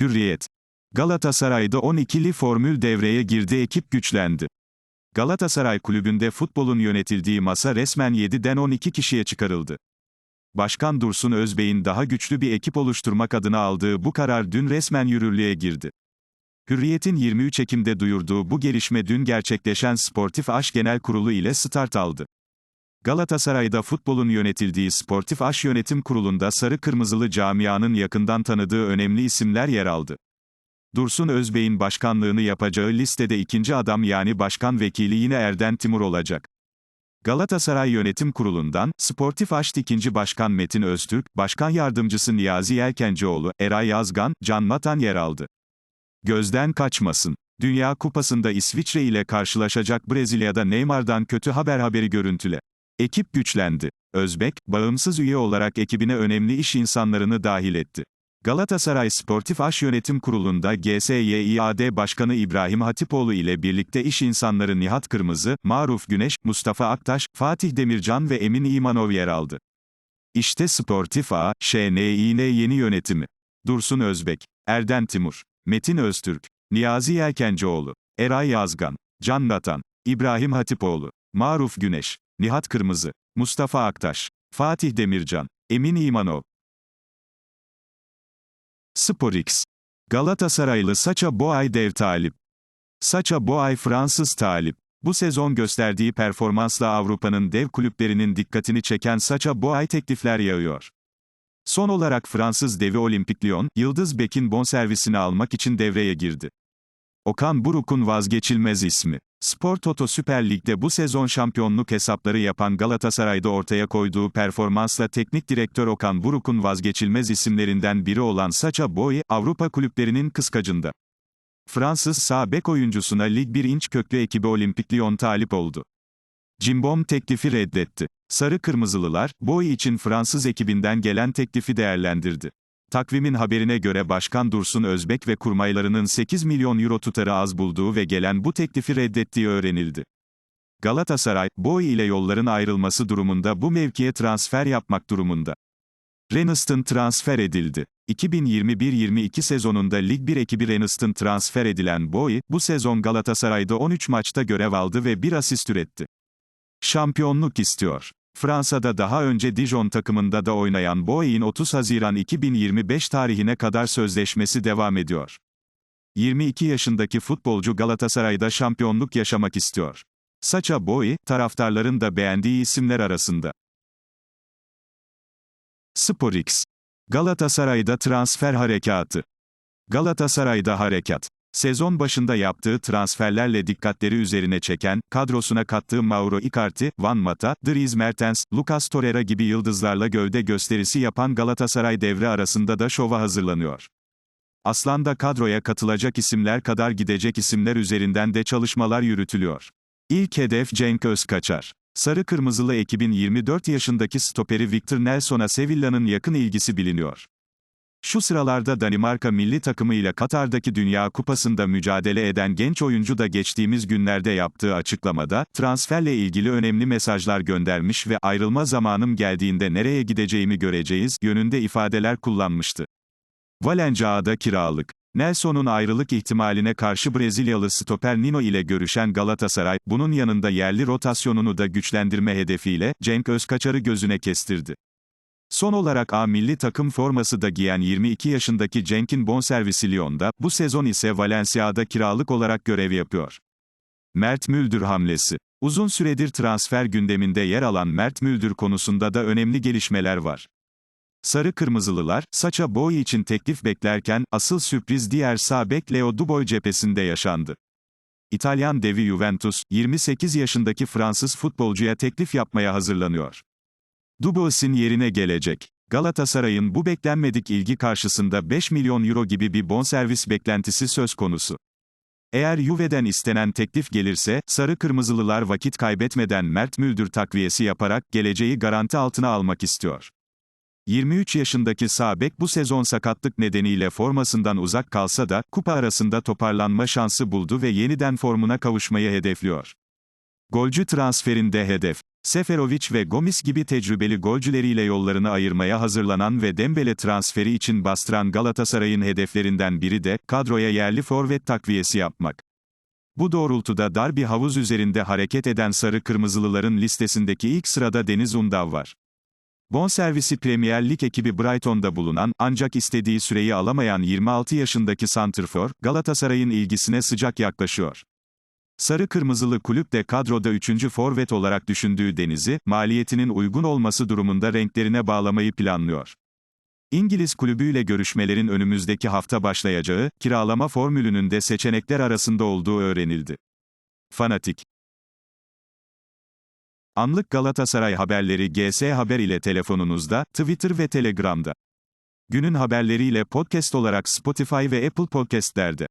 Hürriyet. Galatasaray'da 12'li formül devreye girdi ekip güçlendi. Galatasaray kulübünde futbolun yönetildiği masa resmen 7'den 12 kişiye çıkarıldı. Başkan Dursun Özbey'in daha güçlü bir ekip oluşturmak adına aldığı bu karar dün resmen yürürlüğe girdi. Hürriyet'in 23 Ekim'de duyurduğu bu gelişme dün gerçekleşen Sportif Aş Genel Kurulu ile start aldı. Galatasaray'da futbolun yönetildiği Sportif Aş Yönetim Kurulu'nda sarı kırmızılı camianın yakından tanıdığı önemli isimler yer aldı. Dursun Özbey'in başkanlığını yapacağı listede ikinci adam yani başkan vekili yine Erden Timur olacak. Galatasaray Yönetim Kurulu'ndan, Sportif Aşt 2. Başkan Metin Öztürk, Başkan Yardımcısı Niyazi Yelkencioğlu, Eray Yazgan, Can Matan yer aldı. Gözden kaçmasın. Dünya Kupası'nda İsviçre ile karşılaşacak Brezilya'da Neymar'dan kötü haber haberi görüntüle. Ekip güçlendi. Özbek, bağımsız üye olarak ekibine önemli iş insanlarını dahil etti. Galatasaray Sportif Aş Yönetim Kurulu'nda GSYİAD Başkanı İbrahim Hatipoğlu ile birlikte iş insanları Nihat Kırmızı, Maruf Güneş, Mustafa Aktaş, Fatih Demircan ve Emin İmanov yer aldı. İşte Sportif A, ŞNİN yeni yönetimi. Dursun Özbek, Erden Timur, Metin Öztürk, Niyazi Yelkencioğlu, Eray Yazgan, Can Natan, İbrahim Hatipoğlu, Maruf Güneş, Nihat Kırmızı, Mustafa Aktaş, Fatih Demircan, Emin İmanov. Sporix. Galatasaraylı Saça Boay dev talip. Saça Boay Fransız talip. Bu sezon gösterdiği performansla Avrupa'nın dev kulüplerinin dikkatini çeken Saça Boay teklifler yağıyor. Son olarak Fransız devi Olimpik Lyon, Yıldız Bek'in bonservisini almak için devreye girdi. Okan Buruk'un vazgeçilmez ismi. Spor Toto Süper Lig'de bu sezon şampiyonluk hesapları yapan Galatasaray'da ortaya koyduğu performansla teknik direktör Okan Buruk'un vazgeçilmez isimlerinden biri olan Saça Boy, Avrupa kulüplerinin kıskacında. Fransız sağ bek oyuncusuna Lig 1 inç köklü ekibi Olimpik Lyon talip oldu. Cimbom teklifi reddetti. Sarı Kırmızılılar, Boy için Fransız ekibinden gelen teklifi değerlendirdi. Takvimin haberine göre Başkan Dursun Özbek ve kurmaylarının 8 milyon euro tutarı az bulduğu ve gelen bu teklifi reddettiği öğrenildi. Galatasaray, Boy ile yolların ayrılması durumunda bu mevkiye transfer yapmak durumunda. Reniston transfer edildi. 2021-22 sezonunda Lig 1 ekibi Reniston transfer edilen Boy, bu sezon Galatasaray'da 13 maçta görev aldı ve bir asist üretti. Şampiyonluk istiyor. Fransa'da daha önce Dijon takımında da oynayan Boey'in 30 Haziran 2025 tarihine kadar sözleşmesi devam ediyor. 22 yaşındaki futbolcu Galatasaray'da şampiyonluk yaşamak istiyor. Saça Boey, taraftarların da beğendiği isimler arasında. Sporix. Galatasaray'da transfer harekatı. Galatasaray'da harekat. Sezon başında yaptığı transferlerle dikkatleri üzerine çeken, kadrosuna kattığı Mauro Icardi, Van Mata, Dries Mertens, Lucas Torreira gibi yıldızlarla gövde gösterisi yapan Galatasaray devre arasında da şova hazırlanıyor. Aslan'da kadroya katılacak isimler kadar gidecek isimler üzerinden de çalışmalar yürütülüyor. İlk hedef Cenk Özkaçar. Sarı Kırmızılı ekibin 24 yaşındaki stoperi Victor Nelson'a Sevilla'nın yakın ilgisi biliniyor. Şu sıralarda Danimarka milli takımıyla Katar'daki Dünya Kupası'nda mücadele eden genç oyuncu da geçtiğimiz günlerde yaptığı açıklamada, transferle ilgili önemli mesajlar göndermiş ve ayrılma zamanım geldiğinde nereye gideceğimi göreceğiz, yönünde ifadeler kullanmıştı. Valencia'da kiralık. Nelson'un ayrılık ihtimaline karşı Brezilyalı stoper Nino ile görüşen Galatasaray, bunun yanında yerli rotasyonunu da güçlendirme hedefiyle, Cenk Özkaçar'ı gözüne kestirdi. Son olarak A milli takım forması da giyen 22 yaşındaki Cenk'in bonservisi Lyon'da, bu sezon ise Valencia'da kiralık olarak görev yapıyor. Mert Müldür hamlesi. Uzun süredir transfer gündeminde yer alan Mert Müldür konusunda da önemli gelişmeler var. Sarı Kırmızılılar, Saça Boy için teklif beklerken, asıl sürpriz diğer sağ bek Leo Dubois cephesinde yaşandı. İtalyan devi Juventus, 28 yaşındaki Fransız futbolcuya teklif yapmaya hazırlanıyor. Dubois'in yerine gelecek. Galatasaray'ın bu beklenmedik ilgi karşısında 5 milyon euro gibi bir bonservis beklentisi söz konusu. Eğer Juve'den istenen teklif gelirse, Sarı Kırmızılılar vakit kaybetmeden Mert Müldür takviyesi yaparak geleceği garanti altına almak istiyor. 23 yaşındaki sağ bek bu sezon sakatlık nedeniyle formasından uzak kalsa da, kupa arasında toparlanma şansı buldu ve yeniden formuna kavuşmayı hedefliyor. Golcü transferinde hedef. Seferovic ve Gomis gibi tecrübeli golcüleriyle yollarını ayırmaya hazırlanan ve Dembele transferi için bastıran Galatasaray'ın hedeflerinden biri de, kadroya yerli forvet takviyesi yapmak. Bu doğrultuda dar bir havuz üzerinde hareket eden sarı kırmızılıların listesindeki ilk sırada Deniz Undav var. Bonservisi Premier Lig ekibi Brighton'da bulunan, ancak istediği süreyi alamayan 26 yaşındaki santrfor, Galatasaray'ın ilgisine sıcak yaklaşıyor. Sarı Kırmızılı kulüp de kadroda 3. forvet olarak düşündüğü Deniz'i, maliyetinin uygun olması durumunda renklerine bağlamayı planlıyor. İngiliz kulübüyle görüşmelerin önümüzdeki hafta başlayacağı, kiralama formülünün de seçenekler arasında olduğu öğrenildi. Fanatik Anlık Galatasaray haberleri GS Haber ile telefonunuzda, Twitter ve Telegram'da. Günün haberleriyle podcast olarak Spotify ve Apple Podcast'lerde.